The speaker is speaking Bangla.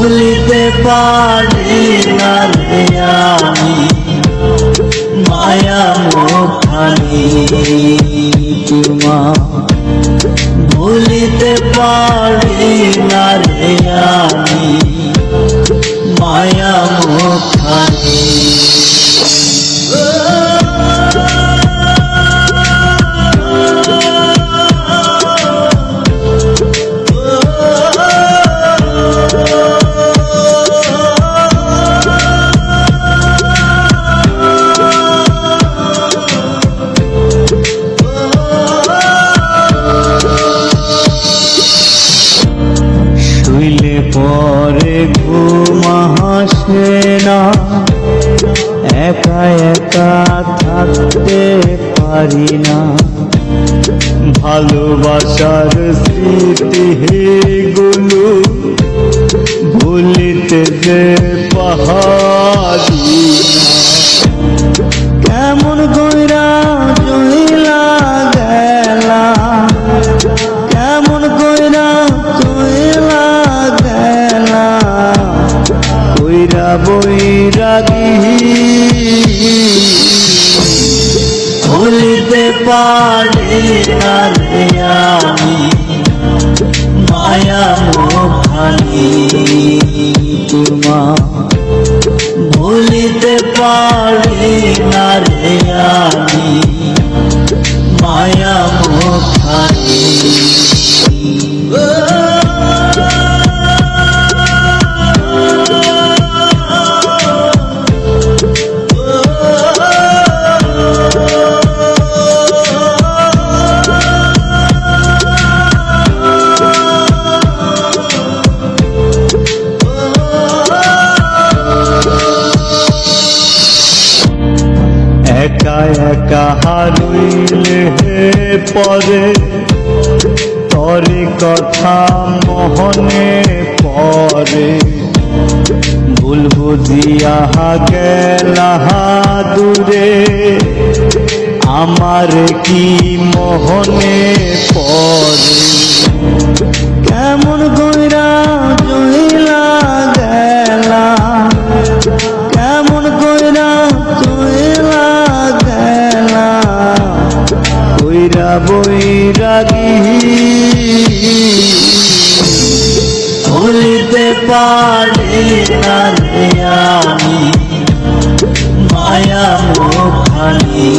ভুলিতে পারি না আমি মায়া মোখানি তোমা ভুলিতে পারি না রে না। একা একা থাকতে পারি না। ভালোবাসার স্মৃতি গুলো ভুলিতে পাহাড়ি। কেমন না রে আমি মায়া মুখানি তোমা পরে তরি কথা মোহনে পরে। ভুল বুঝিয়া গেলা দূরে আমার কি মোহনে পরে? বইরাগি ভুলিতে পারি মায়া মুখানি